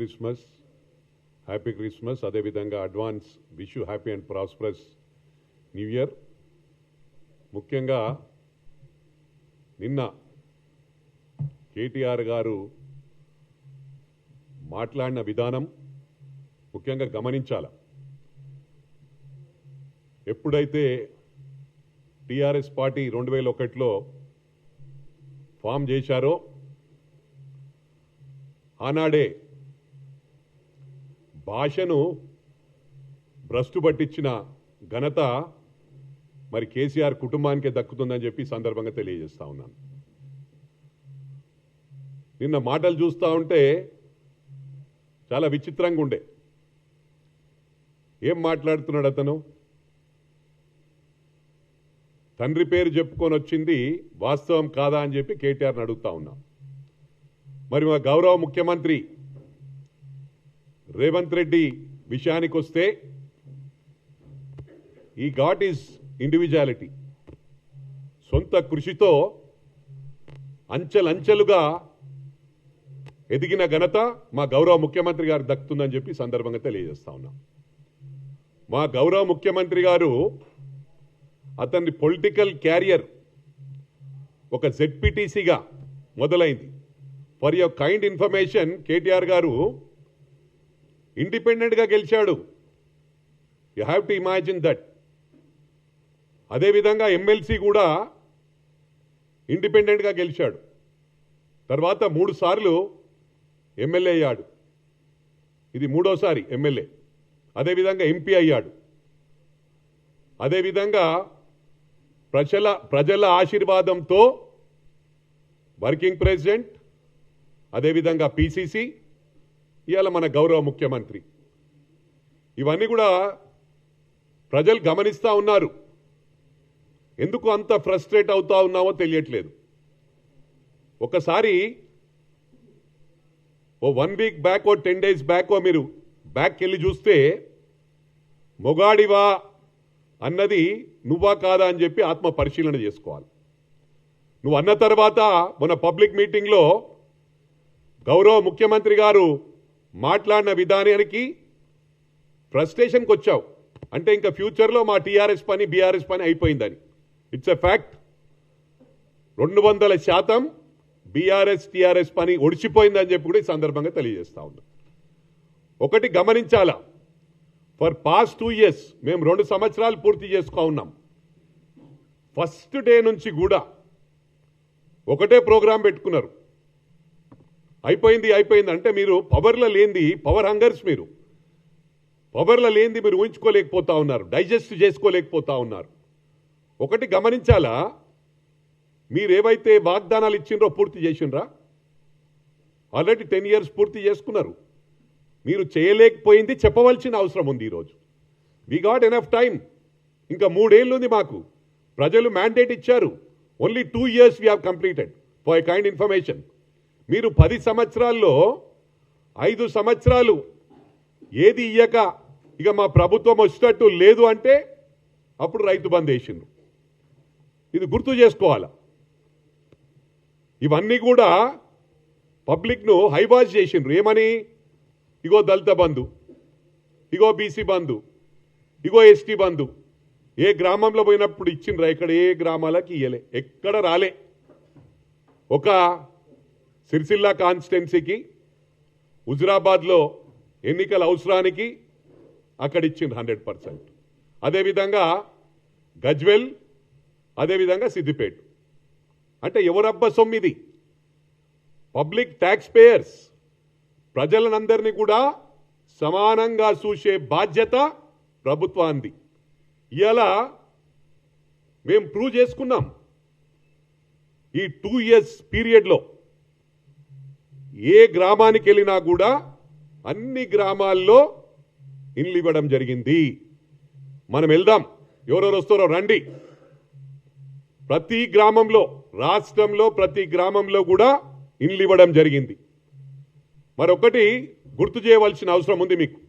Christmas happy Christmas అదేవిధంగా advance wish you happy and prosperous new year ముఖ్యంగా నిన్న కేటీఆర్ గారు మాట్లాడిన విధానం ముఖ్యంగా గమనించాల? ఎప్పుడైతే టీఆర్ఎస్ పార్టీ రెండు వేల ఒకటిలో ఫామ్ చేశారో ఆనాడే భాషను భ్రష్టు పట్టించిన ఘనత మరి కేసీఆర్ కుటుంబానికే దక్కుతుందని చెప్పి సందర్భంగా తెలియజేస్తా ఉన్నాను. నిన్న మాటలు చూస్తూ ఉంటే చాలా విచిత్రంగా ఉండే. ఏం మాట్లాడుతున్నాడు అతను? తండ్రి పేరు చెప్పుకొని వచ్చింది వాస్తవం కాదా అని చెప్పి కేటీఆర్ని అడుగుతా ఉన్నాం. మరి మా గౌరవ ముఖ్యమంత్రి రేవంత్ రెడ్డి విషయానికి వస్తే ఈ ఘాట్ ఈస్ ఇండివిజువాలిటీ. సొంత కృషితో అంచెలంచెలుగా ఎదిగిన ఘనత మా గౌరవ ముఖ్యమంత్రి గారు దక్కుతుందని చెప్పి సందర్భంగా తెలియజేస్తా ఉన్నాం. మా గౌరవ ముఖ్యమంత్రి గారు అతని పొలిటికల్ క్యారియర్ ఒక జెడ్పీటీసీగా మొదలైంది. For your kind information KTR గారు ఇండిపెండెంట్గా గెలిచాడు. You have to imagine that అదేవిధంగా ఎమ్మెల్సీ కూడా ఇండిపెండెంట్గా గెలిచాడు. తర్వాత మూడు సార్లు ఎమ్మెల్యే అయ్యాడు. ఇది మూడోసారి ఎమ్మెల్యే. అదేవిధంగా ఎంపీ అయ్యాడు. అదేవిధంగా ప్రజల ప్రజల ఆశీర్వాదంతో వర్కింగ్ ప్రెసిడెంట్ అదేవిధంగా పిసిసి ఇవాళ మన గౌరవ ముఖ్యమంత్రి. ఇవన్నీ కూడా ప్రజలు గమనిస్తూ ఉన్నారు. ఎందుకు అంత ఫ్రస్ట్రేట్ అవుతా ఉన్నామో తెలియట్లేదు. ఒకసారి ఓ వన్ వీక్ బ్యాక్ ఓ టెన్ డేస్ బ్యాక్ ఓ మీరు బ్యాక్ వెళ్ళి చూస్తే మొగాడివా అన్నది నువ్వా కాదా అని చెప్పి ఆత్మ పరిశీలన చేసుకోవాలి. నువ్వు అన్న తర్వాత మన పబ్లిక్ మీటింగ్లో గౌరవ ముఖ్యమంత్రి గారు మాట్లాడిన విధానానికి ఫ్రస్ట్రేషన్కి వచ్చావు. అంటే ఇంకా ఫ్యూచర్లో మా టీఆర్ఎస్ పని బీఆర్ఎస్ పని అయిపోయిందని. ఇట్స్ ఎ ఫ్యాక్ట్ రెండు వందల శాతం బీఆర్ఎస్ టీఆర్ఎస్ పని ఒడిచిపోయిందని చెప్పి కూడా ఈ సందర్భంగా తెలియజేస్తా ఉన్నా. ఒకటి గమనించాలా? ఫర్ పాస్ట్ టూ ఇయర్స్ మేము రెండు సంవత్సరాలు పూర్తి చేసుకో ఉన్నాం. ఫస్ట్ డే నుంచి కూడా ఒకటే ప్రోగ్రాం పెట్టుకున్నారు. అయిపోయింది అయిపోయింది. అంటే మీరు పవర్లో లేనిది పవర్ హంగర్స్ మీరు. పవర్లో లేనిది మీరు ఊహించుకోలేకపోతా ఉన్నారు. డైజెస్ట్ చేసుకోలేకపోతా ఉన్నారు. ఒకటి గమనించాలా? మీరేవైతే వాగ్దానాలు ఇచ్చిండ్రో పూర్తి చేసిండ్రా? ఆల్రెడీ టెన్ ఇయర్స్ పూర్తి చేసుకున్నారు. మీరు చేయలేకపోయింది చెప్పవలసిన అవసరం ఉంది ఈరోజు. వి గాట్ ఎనఫ్ టైం ఇంకా మూడేళ్ళు ఉంది మాకు. ప్రజలు మ్యాండేట్ ఇచ్చారు. Only two years we have completed for kind information మీరు పది సంవత్సరాల్లో ఐదు సంవత్సరాలు ఏది ఇయ్యక ఇక మా ప్రభుత్వం వచ్చినట్టు లేదు అంటే అప్పుడు రైతు బంద్ వేసిండ్రు. ఇది గుర్తు చేసుకోవాల? ఇవన్నీ కూడా పబ్లిక్ను హైవాష్ చేసిండ్రు. ఏమని? ఇగో దళిత బంధు ఇగో బీసీ బంధు ఇగో ఎస్టీ బంధు ఏ గ్రామంలో పోయినప్పుడు ఇచ్చిండ్రా? ఇక్కడ ఏ గ్రామాలకి ఇయ్యలే ఎక్కడ రాలే. ఒక సిరిసిల్ల కాన్స్టిట్యున్సీకి హుజురాబాద్లో ఎన్నికల అవసరానికి అక్కడ ఇచ్చింది హండ్రెడ్ పర్సెంట్. అదేవిధంగా గజ్వెల్ అదేవిధంగా సిద్దిపేట. అంటే ఎవరబ్బ సొమ్మిది? పబ్లిక్ ట్యాక్స్ పేయర్స్ ప్రజలనందరినీ కూడా సమానంగా చూసే బాధ్యత ప్రభుత్వాన్ని ఇలా మేము ప్రూవ్ చేసుకున్నాం. ఈ టూ ఇయర్స్ పీరియడ్లో ఏ గ్రామానికి వెళ్ళినా కూడా అన్ని గ్రామాల్లో ఇల్లు ఇవ్వడం జరిగింది. మనం వెళ్దాం. ఎవరెవరు వస్తారో రండి. ప్రతి గ్రామంలో రాష్ట్రంలో ప్రతి గ్రామంలో కూడా ఇండ్లు ఇవ్వడం జరిగింది. మరొకటి గుర్తు చేయవలసిన అవసరం ఉంది మీకు.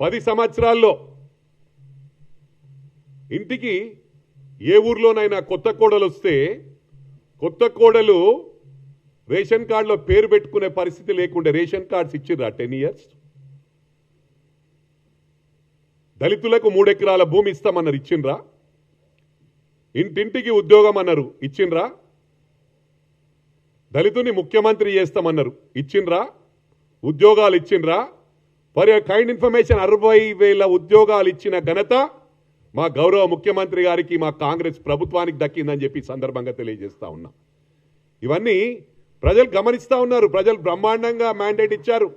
పది సంవత్సరాల్లో ఇంటికి ఏ ఊర్లోనైనా కొత్త కోడలు వస్తే కొత్త కోడలు రేషన్ కార్డులో పేరు పెట్టుకునే పరిస్థితి లేకుండా రేషన్ కార్డ్స్ ఇచ్చిర్రా టెన్ ఇయర్స్? దళితులకు మూడెకరాల భూమి ఇస్తామన్నారు ఇచ్చిండ్రా ఇంటింటికి ఉద్యోగం అన్నారు ఇచ్చిండ్రా దళితుని ముఖ్యమంత్రి చేస్తామన్నారు ఇచ్చిండ్రా ఉద్యోగాలు ఇచ్చిండ్రా ఫర్ కైండ్ ఇన్ఫర్మేషన్ అరవై వేల ఉద్యోగాలు ఇచ్చిన ఘనత మా గౌరవ ముఖ్యమంత్రి గారికి మా కాంగ్రెస్ ప్రభుత్వానికి దక్కిందని చెప్పి సందర్భంగా తెలియజేస్తా ఉన్నా. ఇవన్నీ ప్రజలు గమనిస్తూ ఉన్నారు. ప్రజలు బ్రహ్మాండంగా మ్యాండేట్ ఇచ్చారు.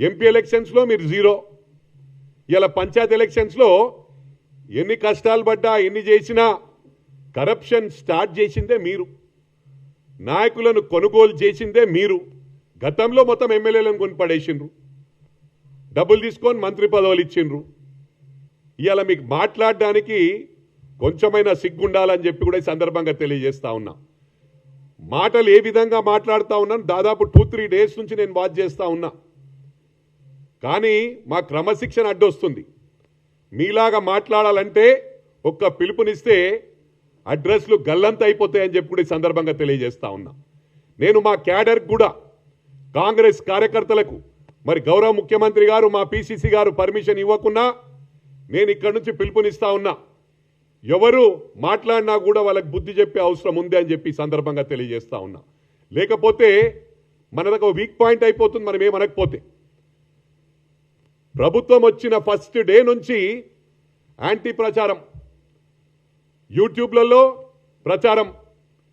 ఎంపీ ఎలక్షన్స్లో మీరు జీరో ఇలా పంచాయత్ ఎలక్షన్స్లో ఎన్ని కష్టాలు పడ్డా ఎన్ని చేసినా కరప్షన్ స్టార్ట్ చేసిందే మీరు. నాయకులను కొనుగోలు చేసిందే మీరు. గతంలో మొత్తం ఎమ్మెల్యేలను కొనిపడేసిండ్రు డబ్బులు తీసుకొని మంత్రి పదవులు ఇచ్చిండ్రు. ఇవాళ మీకు మాట్లాడడానికి కొంచెమైనా సిగ్గుండాలని చెప్పి కూడా ఈ సందర్భంగా తెలియజేస్తా ఉన్నా. మాటలు ఏ విధంగా మాట్లాడుతూ ఉన్నాను దాదాపు టూ త్రీ డేస్ నుంచి నేను వాచ్ చేస్తూ ఉన్నా. కానీ మా క్రమశిక్షణ అడ్డొస్తుంది. మీలాగా మాట్లాడాలంటే ఒక్క పిలుపునిస్తే అడ్రస్లు గల్లంత అయిపోతాయని చెప్పి కూడా ఈ సందర్భంగా తెలియజేస్తా ఉన్నా. నేను మా క్యాడర్ కూడా కాంగ్రెస్ కార్యకర్తలకు మరి గౌరవ ముఖ్యమంత్రి గారు మా పిసిసి గారు పర్మిషన్ ఇవ్వకున్నా నేను ఇక్కడి నుంచి పిలుపునిస్తా ఉన్నా. ఎవరు మాట్లాడినా కూడా వాళ్ళకి బుద్ధి చెప్పే అవసరం ఉంది అని చెప్పి సందర్భంగా తెలియజేస్తా ఉన్నా. లేకపోతే మనదొక వీక్ పాయింట్ అయిపోతుంది మనం ఏమనకపోతే. ప్రభుత్వం వచ్చిన ఫస్ట్ డే నుంచి యాంటీ ప్రచారం యూట్యూబ్లలో ప్రచారం.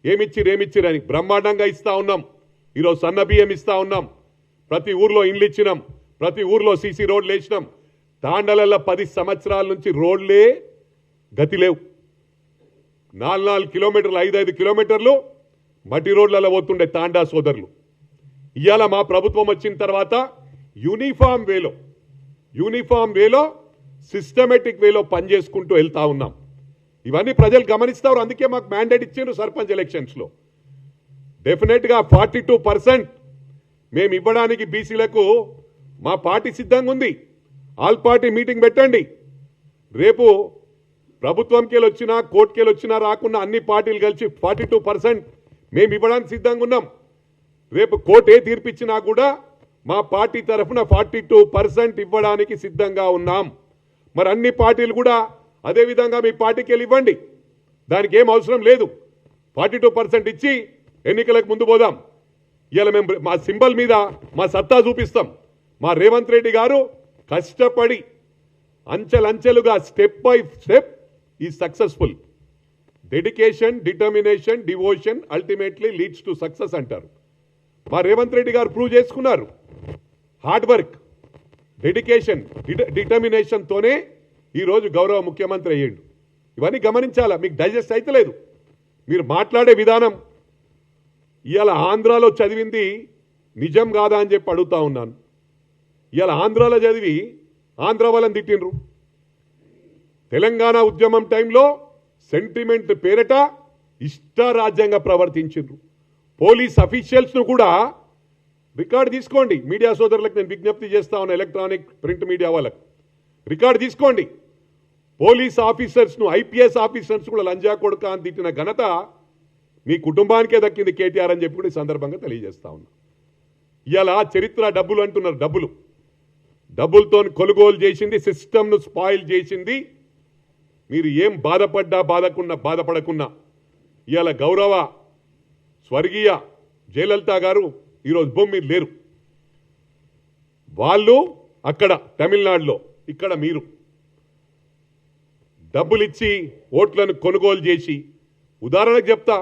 ఏమిచ్చిరు ఏమిచ్చిరని బ్రహ్మాండంగా ఇస్తా ఉన్నాం. ఈరోజు సన్న బియ్యం ఇస్తా ఉన్నాం. ప్రతి ఊర్లో ఇండ్లు ఇచ్చినాం. ప్రతి ఊర్లో సీసీ రోడ్లు వేసినాం. తాండలలో పది సంవత్సరాల నుంచి రోడ్లే గతి లేవు. నాలుగు నాలుగు కిలోమీటర్లు ఐదు ఐదు కిలోమీటర్లు మట్టి రోడ్లలో పోతుండే తాండా సోదరులు. ఇవాళ మా ప్రభుత్వం వచ్చిన తర్వాత యూనిఫామ్ వేలో యూనిఫామ్ వేలో సిస్టమేటిక్ వేలో పనిచేసుకుంటూ వెళ్తా ఉన్నాం. ఇవన్నీ ప్రజలు గమనిస్తారు అందుకే మాకు మ్యాండేట్ ఇచ్చిండ్రు సర్పంచ్ ఎలక్షన్స్లో. డెఫినెట్గా ఫార్టీ టూ పర్సెంట్ మేము ఇవ్వడానికి బీసీలకు మా పార్టీ సిద్ధంగా ఉంది ఆల్ పార్టీ మీటింగ్ పెట్టండి. రేపు ప్రభుత్వంకి వచ్చినా కోర్టుకి వచ్చినా రాకుండా అన్ని పార్టీలు కలిసి ఫార్టీ టూ పర్సెంట్ మేము ఇవ్వడానికి సిద్ధంగా ఉన్నాం. రేపు కోర్టు ఏ తీర్పిచ్చినా కూడా మా పార్టీ తరఫున ఫార్టీ టూ పర్సెంట్ ఇవ్వడానికి సిద్ధంగా ఉన్నాం. మరి అన్ని పార్టీలు కూడా అదే విధంగా మీ పార్టీకి వెళ్ళి ఇవ్వండి. దానికి ఏం అవసరం లేదు. ఫార్టీ టూ పర్సెంట్ ఇచ్చి ఎన్నికలకు ముందు పోదాం. ఇవాళ మేము మా సింబల్ మీద మా సత్తా చూపిస్తాం. మా రేవంత్ రెడ్డి గారు కష్టపడి అంచెలంచెలుగా స్టెప్ బై స్టెప్ ఈ successful dedication determination devotion ultimately leads to success అంటారు. మా రేవంత్ రెడ్డి గారు ప్రూవ్ చేసుకున్నారు. హార్డ్ వర్క్ డెడికేషన్ డిటర్మినేషన్తోనే ఈరోజు గౌరవ ముఖ్యమంత్రి అయ్యిండు. ఇవన్నీ గమనించాలా? మీకు డైజెస్ట్ అయితలేదు మీరు మాట్లాడే విధానం ఇవాళ ఆంధ్రాలో చదివింది నిజం కాదా అని చెప్పి అడుగుతా ఉన్నాను. ఇవాళ ఆంధ్రాలో చదివి ఆంధ్ర వాళ్ళని తిట్టిండ్రు. తెలంగాణ ఉద్యమం టైంలో సెంటిమెంట్ పేరిట ఇష్టారాజ్యంగా ప్రవర్తించారు పోలీస్ అఫీషియల్స్ను కూడా రికార్డు తీసుకోండి. మీడియా సోదరులకు నేను విజ్ఞప్తి చేస్తా ఉన్నా ఎలక్ట్రానిక్ ప్రింట్ మీడియా వాళ్ళకు. రికార్డు తీసుకోండి. పోలీస్ ఆఫీసర్స్ను ఐపీఎస్ ఆఫీసర్స్ కూడా లంజా కొడుక అని తిట్టిన ఘనత మీ కుటుంబానికే దక్కింది కేటీఆర్ అని చెప్పి కూడా ఈ సందర్భంగా తెలియజేస్తా ఉన్నా. ఇవాళ చరిత్ర డబ్బులు అంటున్నారు డబ్బులు. డబ్బులతో కొనుగోలు చేసింది సిస్టమ్ను స్పాయిల్ చేసింది మీరు ఏం బాధపడ్డా బాధకున్నా బాధపడకున్నా. ఇవాళ గౌరవ స్వర్గీయ జయలలిత గారు ఈరోజు భూమి మీరు లేరు. వాళ్ళు అక్కడ తమిళనాడులో ఇక్కడ మీరు. డబ్బులిచ్చి ఓట్లను కొనుగోలు చేసి ఉదాహరణకు చెప్తా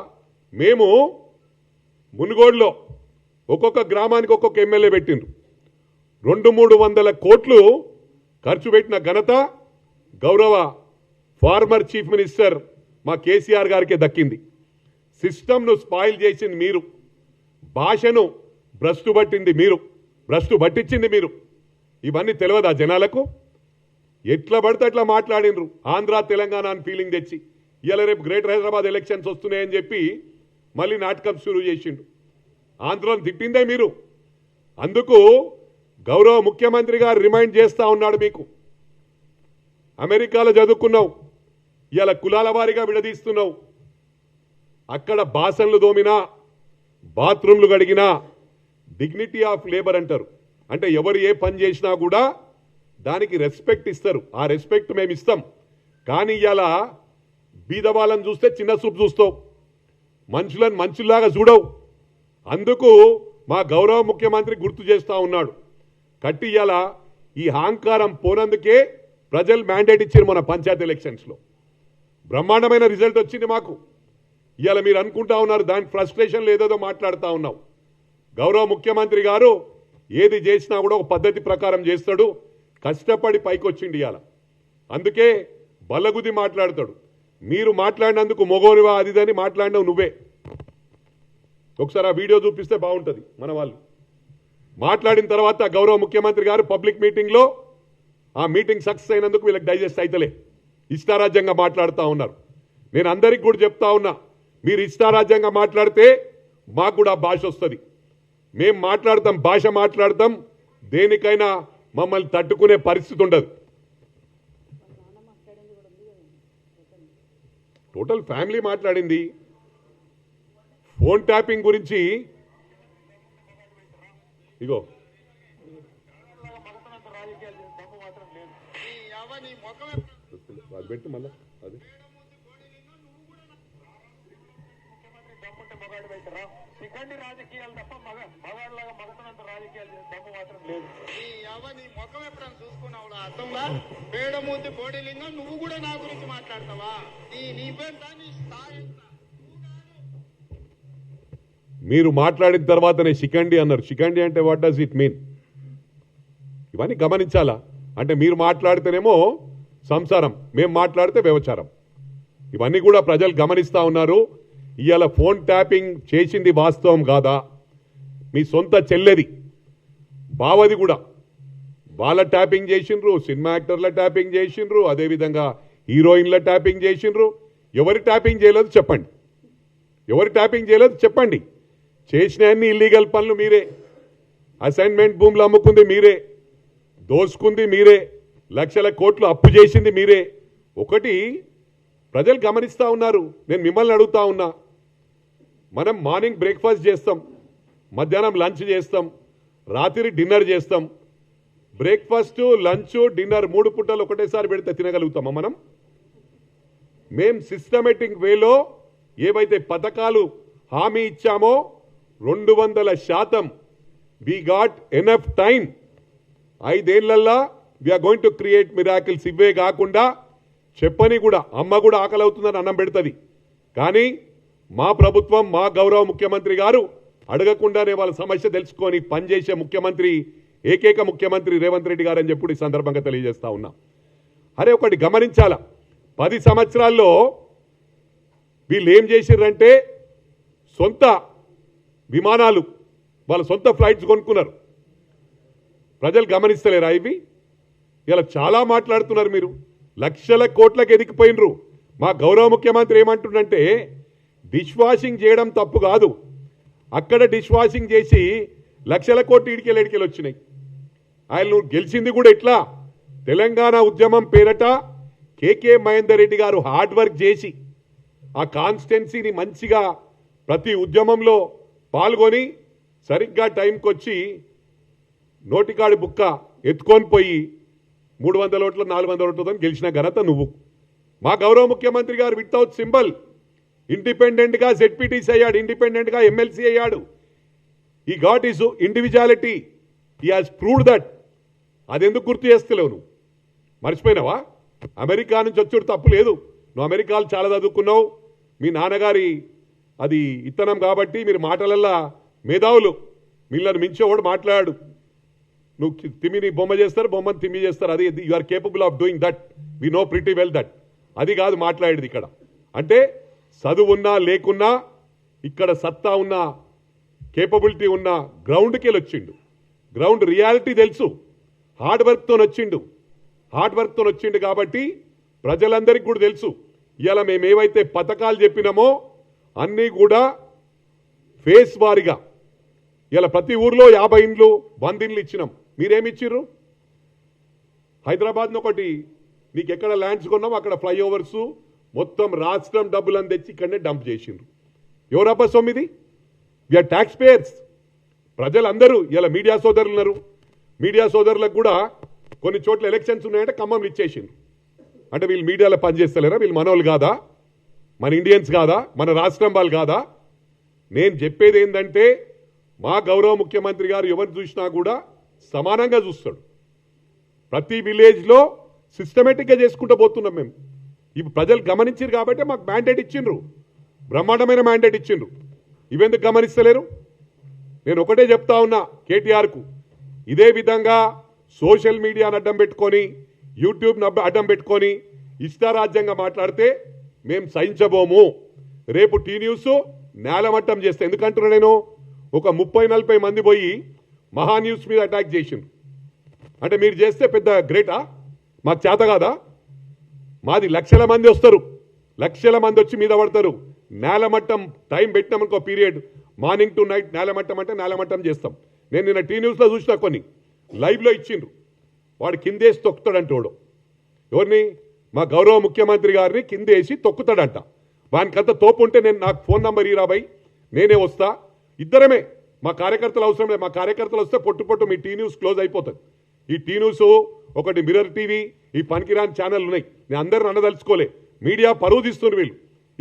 మేము మునుగోడులో ఒక్కొక్క గ్రామానికి ఒక్కొక్క ఎమ్మెల్యే పెట్టిండ్రు. రెండు మూడు వందల కోట్లు ఖర్చు పెట్టిన ఘనత గౌరవ ఫార్మర్ చీఫ్ మినిస్టర్ మా కేసీఆర్ గారికే దక్కింది. సిస్టమ్ను స్పాయిల్ చేసింది మీరు. భాషను భ్రష్టు పట్టింది మీరు. భ్రష్టు పట్టించింది మీరు. ఇవన్నీ తెలియదా జనాలకు? ఎట్లా పడితే అట్లా మాట్లాడినరు. ఆంధ్ర తెలంగాణ అని ఫీలింగ్ తెచ్చి ఇవాళ రేపు గ్రేటర్ హైదరాబాద్ ఎలక్షన్స్ వస్తున్నాయని చెప్పి మళ్ళీ నాటకం షురూ చేసిండు. ఆంధ్రను తిట్టిందే మీరు. అందుకు గౌరవ ముఖ్యమంత్రి గారు రిమైండ్ చేస్తూ ఉన్నాడు మీకు. అమెరికాలో చదువుకున్నావు. ఇలా కులాల వారిగా విడదీస్తున్నావు. అక్కడ బాసన్లు దోమినా బాత్రూమ్లు కడిగినా డిగ్నిటీ ఆఫ్ లేబర్ అంటారు. అంటే ఎవరు ఏ పని చేసినా కూడా దానికి రెస్పెక్ట్ ఇస్తారు. ఆ రెస్పెక్ట్ మేము ఇస్తాం. కానీ ఇలా బీద వాళ్ళని చూస్తే చిన్న చూపు చూస్తావు. మనుషులను మనుషుల్లాగా చూడవు. అందుకు మా గౌరవ ముఖ్యమంత్రి గుర్తు చేస్తూ ఉన్నాడు. కట్టి ఇలా ఈ అహంకారం పోనందుకే ప్రజలు మ్యాండేట్ ఇచ్చారు మన పంచాయతీ ఎలక్షన్స్లో బ్రహ్మాండమైన రిజల్ట్ వచ్చింది మాకు. ఇవాళ మీరు అనుకుంటా ఉన్నారు దాని ఫ్రస్ట్రేషన్ ఏదేదో మాట్లాడుతూ ఉన్నాం. గౌరవ ముఖ్యమంత్రి గారు ఏది చేసినా కూడా ఒక పద్ధతి ప్రకారం చేస్తాడు. కష్టపడి పైకొచ్చిండి ఇవాళ అందుకే బలగుది మాట్లాడతాడు. మీరు మాట్లాడినందుకు మొగోరివా అదిదని మాట్లాడినావు నువ్వే. ఒకసారి ఆ వీడియో చూపిస్తే బాగుంటుంది మన వాళ్ళు. మాట్లాడిన తర్వాత గౌరవ ముఖ్యమంత్రి గారు పబ్లిక్ మీటింగ్లో ఆ మీటింగ్ సక్సెస్ అయినందుకు వీళ్ళకి డైజెస్ట్ అయితలే. ఇష్టారాజ్యంగా మాట్లాడుతూ ఉన్నారు. నేను అందరికి కూడా చెప్తా ఉన్నా మీరు ఇష్టారాజ్యంగా మాట్లాడితే మాకు కూడా భాష వస్తుంది. మేము మాట్లాడతాం భాష మాట్లాడతాం దేనికైనా మమ్మల్ని తట్టుకునే పరిస్థితి ఉండదు. టోటల్ ఫ్యామిలీ మాట్లాడింది. ఫోన్ ట్యాపింగ్ గురించి ఇగో అది పెట్టు మళ్ళా అది. రాజకీయాలు తప్ప మగ మగాడిలాగా మగతనంత రాజకీయాలు దమ్ము మాత్రం లేదు నీ ముఖం ఎప్పుడైనా చూసుకున్నావు అర్థంలా కోడిలింగం నువ్వు కూడా నా గురించి మాట్లాడతావా నీ నీ పేరు నీ స్థాయి మీరు మాట్లాడిన తర్వాతనే శిఖండి అన్నారు. శిఖండి అంటే వాట్ డస్ ఇట్ మీన్ ఇవన్నీ గమనించాలా? అంటే మీరు మాట్లాడితేనేమో సంసారం. మేము మాట్లాడితే వ్యవచారం. ఇవన్నీ కూడా ప్రజలు గమనిస్తా ఉన్నారు. ఇవాళ ఫోన్ ట్యాపింగ్ చేసింది వాస్తవం కాదా? మీ సొంత చెల్లెది. బావది కూడా. వాళ్ళ ట్యాపింగ్ చేసిండ్రు సినిమా యాక్టర్ల ట్యాపింగ్ చేసిండ్రు అదేవిధంగా హీరోయిన్ల ట్యాపింగ్ చేసిండ్రు. ఎవరి ట్యాపింగ్ చేయలేదు చెప్పండి. ఎవరు ట్యాపింగ్ చేయలేదు చెప్పండి. చేసిన అన్ని ఇల్లీగల్ పనులు మీరే. అసైన్మెంట్ భూములు అమ్ముకుంది మీరే. దోసుకుంది మీరే. లక్షల కోట్లు అప్పు చేసింది మీరే. ఒకటి ప్రజలు గమనిస్తూ ఉన్నారు. నేను మిమ్మల్ని అడుగుతా ఉన్నా. మనం మార్నింగ్ బ్రేక్ఫాస్ట్ చేస్తాం మధ్యాహ్నం లంచ్ చేస్తాం రాత్రి డిన్నర్ చేస్తాం. బ్రేక్ఫాస్ట్ లంచ్ డిన్నర్ మూడు పుట్టలు ఒకటేసారి పెడితే తినగలుగుతామా మనం? మేం సిస్టమేటిక్ వేలో ఏవైతే పథకాలు హామీ ఇచ్చామో రెండు వందల శాతం. We got enough time ఐదేళ్ళల్లా we're going to create miracles ఇవే కాకుండా చెప్పని కూడా అమ్మ కూడా ఆకలి అవుతుందని అన్నం పెడుతుంది. కానీ మా ప్రభుత్వం మా గౌరవ ముఖ్యమంత్రి గారు అడగకుండానే వాళ్ళ సమస్య తెలుసుకొని పనిచేసే ముఖ్యమంత్రి ఏకైక ముఖ్యమంత్రి రేవంత్ రెడ్డి గారు అని చెప్పి ఈ సందర్భంగా తెలియజేస్తా ఉన్నా. అరే ఒకటి గమనించాలా? పది సంవత్సరాల్లో వీళ్ళు ఏం చేసిర్రంటే సొంత విమానాలు వాళ్ళ సొంత ఫ్లైట్స్ కొనుక్కున్నారు. ప్రజలు గమనిస్తలేరా ఇవి? ఇలా చాలా మాట్లాడుతున్నారు మీరు. లక్షల కోట్లకు ఎదిగిపోయినరు. మా గౌరవ ముఖ్యమంత్రి ఏమంటుండంటే డిష్ వాషింగ్ చేయడం తప్పు కాదు. అక్కడ డిష్ వాషింగ్ చేసి లక్షల కోట్లు ఇడికెళ్ళి ఇడికెళ్ళి వచ్చినాయి ఆయన నువ్వు గెలిచింది కూడా ఎట్లా? తెలంగాణ ఉద్యమం పేరట కేకే మహేందర్ రెడ్డి గారు హార్డ్ వర్క్ చేసి ఆ కాన్స్టెన్సీని మంచిగా ప్రతి ఉద్యమంలో పాల్గొని సరిగ్గా టైంకి వచ్చి నోటికాడి బుక్క ఎత్తుకొని పోయి మూడు వందల ఓట్లు నాలుగు వందల ఓట్లతో గెలిచిన ఘనత నువ్వు. మా గౌరవ ముఖ్యమంత్రి గారు వితౌట్ సింబల్ ఇండిపెండెంట్గా జెడ్పీటీసీ అయ్యాడు ఇండిపెండెంట్గా ఎమ్మెల్సీ అయ్యాడు. He got is individuality he has proved that అది ఎందుకు గుర్తు చేస్తలేవు నువ్వు? మర్చిపోయినావా? అమెరికా నుంచి వచ్చుడు తప్పు లేదు. నువ్వు అమెరికాలో చాలా చదువుకున్నావు. మీ నాన్నగారి అది ఇత్తనం కాబట్టి మీరు మాటలల్లా మేధావులు. మిమ్మల్ని మించేవాడు మాట్లాడు. నువ్వు తిమిని బొమ్మ చేస్తారు బొమ్మని తిమ్మి చేస్తారు. అది you are capable of doing that we know pretty well that అది కాదు మాట్లాడేది ఇక్కడ. అంటే చదువు ఉన్నా లేకున్నా ఇక్కడ సత్తా ఉన్నా కేపబిలిటీ ఉన్న గ్రౌండ్కి వెళ్ళి వచ్చిండు గ్రౌండ్ రియాలిటీ తెలుసు హార్డ్ వర్క్తో వచ్చిండు. హార్డ్ వర్క్తో వచ్చిండు కాబట్టి ప్రజలందరికీ కూడా తెలుసు. ఇవాళ మేము ఏవైతే పథకాలు చెప్పినామో అన్నీ కూడా ఫేస్ వారిగా. ఇలా ప్రతి ఊర్లో యాభై ఇండ్లు వంద ఇండ్లు ఇచ్చినాం. మీరేమిచ్చిర్రు? హైదరాబాద్ను ఒకటి నీకు ఎక్కడ ల్యాండ్స్ కొన్నాం అక్కడ ఫ్లైఓవర్స్ మొత్తం రాష్ట్రం డబ్బులను తెచ్చి ఇక్కడనే డంప్ చేసిండ్రు. ఎవరబ్బా సొమ్మిది? విఆర్ ట్యాక్స్ పేయర్స్ ప్రజలందరూ ఇలా మీడియా సోదరులు ఉన్నారు మీడియా సోదరులకు కూడా కొన్ని చోట్ల ఎలక్షన్స్ ఉన్నాయంటే ఖమ్మం ఇచ్చేసిండ్రు. అంటే వీళ్ళు మీడియాలో పనిచేస్తలేరా? వీళ్ళు మనోళ్ళు కాదా? మన ఇండియన్స్ కాదా? మన రాష్ట్రం వాళ్ళు కాదా? నేను చెప్పేది ఏంటంటే మా గౌరవ ముఖ్యమంత్రి గారు ఎవరు చూసినా కూడా సమానంగా చూస్తాడు. ప్రతి విలేజ్లో సిస్టమేటిక్గా చేసుకుంటూ పోతున్నాం మేము. ఇవి ప్రజలు గమనించారు కాబట్టి మాకు మ్యాండేట్ ఇచ్చిండ్రు. బ్రహ్మాండమైన మ్యాండేట్ ఇచ్చిండ్రు. ఇవెందుకు గమనిస్తలేరు? నేను ఒకటే చెప్తా ఉన్నా కేటీఆర్కు. ఇదే విధంగా సోషల్ మీడియాను అడ్డం పెట్టుకొని యూట్యూబ్ అడ్డం పెట్టుకొని ఇష్టారాజ్యంగా మాట్లాడితే మేము సహించబోము. రేపు టీ న్యూస్ నేలమట్టం చేస్తే. ఎందుకంటున్నా నేను? ఒక ముప్పై నలభై మంది పోయి మహా న్యూస్ మీద అటాక్ చేసిండ్రు అంటే మీరు చేస్తే పెద్ద గ్రేటా? మాకు చేత కాదా? మాది లక్షల మంది వస్తారు. లక్షల మంది వచ్చి మీద పడతారు. నేలమట్టం టైం పెట్టినామనుకో పీరియడ్. మార్నింగ్ టు నైట్ నేలమట్టం అంటే నేలమట్టం చేస్తాం. నేను నిన్న టీ న్యూస్లో చూసిన కొన్ని. లైవ్లో ఇచ్చిండ్రు. వాడు కిందేసి తొక్కుతాడంట వాడు. ఎవరిని? మా గౌరవ ముఖ్యమంత్రి గారిని కిందేసి తొక్కుతాడంట. వానికంత తోపు ఉంటే నేను నాకు ఫోన్ నంబర్ ఇరాబాయి నేనే వస్తా. ఇద్దరమే. మా కార్యకర్తలు అవసరం లేదు. మా కార్యకర్తలు వస్తే పొట్టు పొట్టు మీ టీ న్యూస్ క్లోజ్ అయిపోతుంది. ఈ టీ న్యూస్ ఒకటి మిర్రర్ టీవీ ఈ పనికిరాని ఛానల్ ఉన్నాయి. నేను అందరిని అన్నదలుచుకోలే మీడియా పరువు తీస్తున్నారు వీళ్ళు.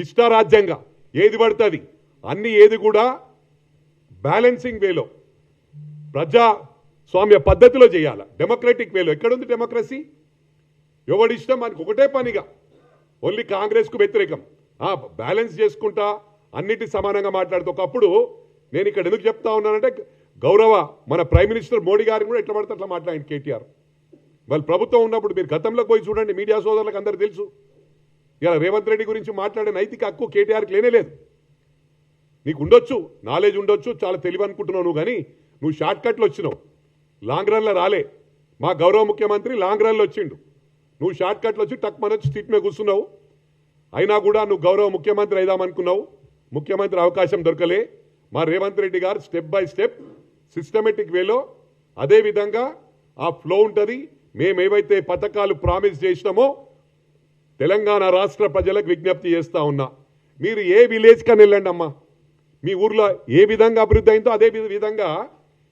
ఇష్టారాజ్యంగా ఏది పడుతుంది అన్ని ఏది కూడా బ్యాలెన్సింగ్ వేలో ప్రజాస్వామ్య పద్ధతిలో చేయాలి? డెమోక్రటిక్ వేలో. ఎక్కడుంది డెమోక్రసీ ఎవడి ఇష్టం? మనకు ఒకటే పనిగా. ఓన్లీ కాంగ్రెస్కు వ్యతిరేకం. బ్యాలెన్స్ చేసుకుంటా అన్నిటి సమానంగా మాట్లాడుతూ. ఒకప్పుడు నేను ఇక్కడ ఎందుకు చెప్తా ఉన్నానంటే గౌరవ మన ప్రైమ్ మినిస్టర్ మోడీ గారిని కూడా ఎట్లా పడితే అట్లా మాట్లాడింది కేటీఆర్. వాళ్ళు ప్రభుత్వం ఉన్నప్పుడు మీరు గతంలోకి పోయి చూడండి మీడియా సోదరులకు అందరూ తెలుసు. ఇలా రేవంత్ రెడ్డి గురించి మాట్లాడే నైతిక హక్కు కేటీఆర్కి లేనే లేదు. నీకు ఉండొచ్చు నాలెడ్జ్ ఉండొచ్చు చాలా తెలివి అనుకుంటున్నావు నువ్వు కానీ నువ్వు షార్ట్ కట్లు వచ్చినావు. లాంగ్ రన్లో రాలే. మా గౌరవ ముఖ్యమంత్రి లాంగ్ రన్లో వచ్చిండు. నువ్వు షార్ట్ కట్లు వచ్చి టక్ మన సీట్ మీద కూర్చున్నావు. అయినా కూడా నువ్వు గౌరవ ముఖ్యమంత్రి అయిదామనుకున్నావు. ముఖ్యమంత్రి అవకాశం దొరకలే. మా రేవంత్ రెడ్డి గారు స్టెప్ బై స్టెప్ సిస్టమేటిక్ వేలో అదే విధంగా ఆ ఫ్లో ఉంటుంది. మేమేవైతే పథకాలు ప్రామిస్ చేసినామో తెలంగాణ రాష్ట్ర ప్రజలకు విజ్ఞప్తి చేస్తూ ఉన్నా. మీరు ఏ విలేజ్కని వెళ్ళండి అమ్మా. మీ ఊర్లో ఏ విధంగా అభివృద్ధి అయిందో అదే విధంగా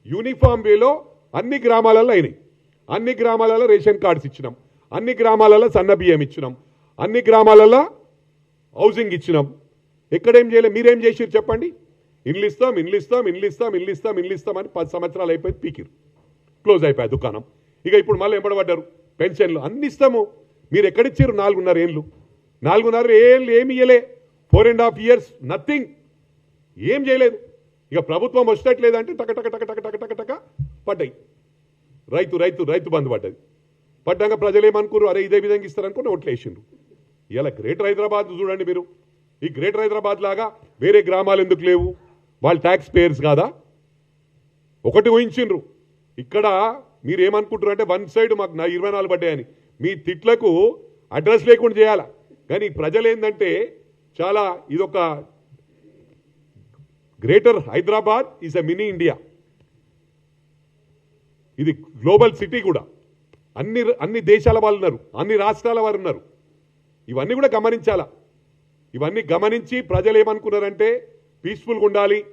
యూనిఫామ్ వేలో అన్ని గ్రామాలలో అయినాయి. అన్ని గ్రామాలలో రేషన్ కార్డ్స్ ఇచ్చినాం. అన్ని గ్రామాలలో సన్న బియ్యం ఇచ్చినాం. అన్ని గ్రామాలలో హౌసింగ్ ఇచ్చినాం. ఎక్కడేం చేయలేదు మీరేం చేసిరు చెప్పండి? ఇల్లు ఇస్తాం ఇల్లు ఇస్తాం ఇల్లు ఇస్తాం ఇల్లు ఇస్తాం ఇల్లు ఇస్తాం అని పది సంవత్సరాలు అయిపోయి పీకిరు. క్లోజ్ అయిపోయాయి దుకాణం. ఇక ఇప్పుడు మళ్ళీ ఎంబడబడ్డారు. పెన్షన్లు అన్ని ఇస్తాము. మీరు ఎక్కడిచ్చారు? నాలుగున్నర ఏళ్ళు. నాలుగున్నర ఏళ్ళు ఏమి ఇయ్యలే. Four and half years nothing ఏం చేయలేదు. ఇక ప్రభుత్వం వచ్చేట్లేదంటే టక టక టక టక టక టక టక పడ్డాయి. రైతు రైతు రైతు బంధు పడ్డది. పడ్డాక ప్రజలు ఏమనుకున్నారు? అరే ఇదే విధంగా ఇస్తారనుకుని ఓట్లు వేసిండ్రు. ఇలా గ్రేటర్ హైదరాబాద్ చూడండి మీరు. ఈ గ్రేటర్ హైదరాబాద్ లాగా వేరే గ్రామాలు ఎందుకు లేవు? వాళ్ళు ట్యాక్స్ పేయర్స్ కాదా? ఒకటి ఊహించిండ్రు. ఇక్కడ మీరు ఏమనుకుంటారు అంటే వన్ సైడ్ మాకు నా ఇరవై నాలుగు పడ్డాయని. మీ తిట్లకు అడ్రస్ లేకుండా చేయాలా? కానీ ప్రజలు ఏంటంటే చాలా ఇదొక greater Hyderabad is a mini India ఇది గ్లోబల్ సిటీ కూడా. అన్ని అన్ని దేశాల వాళ్ళు ఉన్నారు. అన్ని రాష్ట్రాల వారు ఉన్నారు. ఇవన్నీ కూడా గమనించాలా? ఇవన్నీ గమనించి ప్రజలు ఏమనుకున్నారంటే పీస్ఫుల్గా ఉండాలి.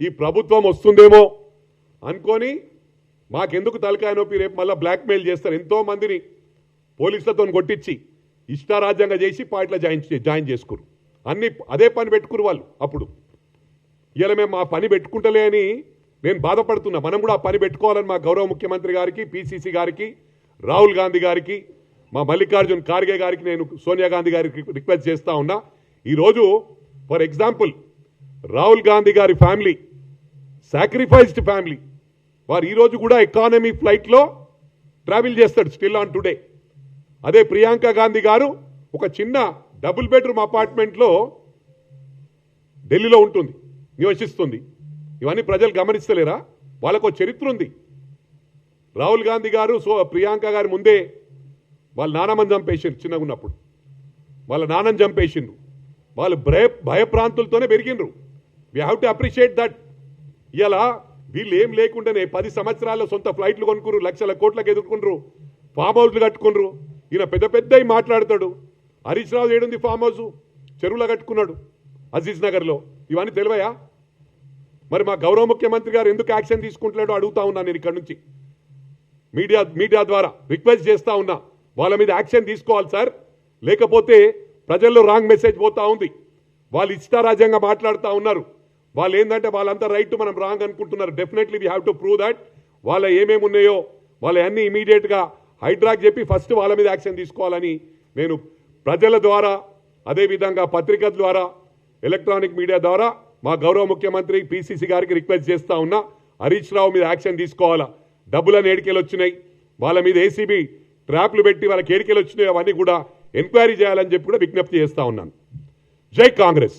ఈ ప్రభుత్వం వస్తుందేమో అనుకొని మాకెందుకు తలకాయ నొప్పి? రేపు మళ్ళీ బ్లాక్మెయిల్ చేస్తారు. ఎంతో మందిని పోలీసులతో కొట్టించి ఇష్టారాజ్యంగా చేసి పార్టీలో జాయిన్ చే- జాయిన్ చేసుకురు. అన్ని అదే పని పెట్టుకురు వాళ్ళు అప్పుడు. ఇలా మేము మా పని పెట్టుకుంటలే అని నేను బాధపడుతున్నా. మనం కూడా ఆ పని పెట్టుకోవాలని మా గౌరవ ముఖ్యమంత్రి గారికి పిసిసి గారికి రాహుల్ గాంధీ గారికి మా మల్లికార్జున్ ఖార్గే గారికి నేను సోనియా గాంధీ గారికి రిక్వెస్ట్ చేస్తూ ఉన్నా. ఈరోజు ఫర్ ఎగ్జాంపుల్ రాహుల్ గాంధీ గారి ఫ్యామిలీ సాక్రిఫైస్డ్ ఫ్యామిలీ. వారు ఈరోజు కూడా ఎకానమీ ఫ్లైట్లో ట్రావెల్ చేస్తాడు స్టిల్ ఆన్ టుడే అదే ప్రియాంక గాంధీ గారు ఒక చిన్న డబుల్ బెడ్రూమ్ అపార్ట్మెంట్లో ఢిల్లీలో ఉంటుంది నివసిస్తుంది. ఇవన్నీ ప్రజలు గమనిస్తలేరా? వాళ్ళకు చరిత్ర ఉంది. రాహుల్ గాంధీ గారు సో ప్రియాంక గారి ముందే వాళ్ళ నానమ్మని చంపేసిండ్రు చిన్నగా ఉన్నప్పుడు. వాళ్ళ నాన్నని చంపేసిండ్రు. వాళ్ళు భయ భయప్రాంతులతోనే పెరిగిండ్రు. We have to appreciate that ఇలా వీళ్ళు ఏం లేకుండానే పది సంవత్సరాల్లో సొంత ఫ్లైట్లు కొనుక్కురు లక్షల కోట్లకు ఎదుర్కొండ్రు ఫామ్ హౌస్లు కట్టుకున్నారు ఈయన పెద్ద పెద్దవి మాట్లాడతాడు. హరీష్ రావు ఏడుంది ఫామ్ హౌస్? చెరువులో కట్టుకున్నాడు అజీజ్ నగర్లో. ఇవన్నీ తెలివయా? మరి మా గౌరవ ముఖ్యమంత్రి గారు ఎందుకు యాక్షన్ తీసుకుంటున్నాడో అడుగుతా ఉన్నాను నేను ఇక్కడ నుంచి. మీడియా మీడియా ద్వారా రిక్వెస్ట్ చేస్తా ఉన్నా. వాళ్ళ మీద యాక్షన్ తీసుకోవాలి సార్. లేకపోతే ప్రజల్లో రాంగ్ మెసేజ్ పోతా ఉంది. వాళ్ళు ఇష్టారాజ్యంగా మాట్లాడుతూ ఉన్నారు. వాళ్ళు ఏంటంటే వాళ్ళంతా రైట్ మనం రాంగ్ అనుకుంటున్నారు. Definitely we have to prove that వాళ్ళ ఏమేమి ఉన్నాయో వాళ్ళ అన్ని ఇమీడియట్గా హైడ్రాక్ చెప్పి ఫస్ట్ వాళ్ళ మీద యాక్షన్ తీసుకోవాలని నేను ప్రజల ద్వారా అదేవిధంగా పత్రిక ద్వారా ఎలక్ట్రానిక్ మీడియా ద్వారా మా గౌరవ ముఖ్యమంత్రి పిసిసి గారికి రిక్వెస్ట్ చేస్తా ఉన్నా హరీష్ రావు మీద యాక్షన్ తీసుకోవాలా? డబ్బులను ఏడికెళ్ళి వచ్చినాయి. వాళ్ళ మీద ఏసీబీ ట్రాప్లు పెట్టి వాళ్ళకి ఏడికేలు వచ్చినాయి. అవన్నీ కూడా ఎంక్వైరీ చేయాలని చెప్పి కూడా విజ్ఞప్తి చేస్తూ ఉన్నాను. జై కాంగ్రెస్!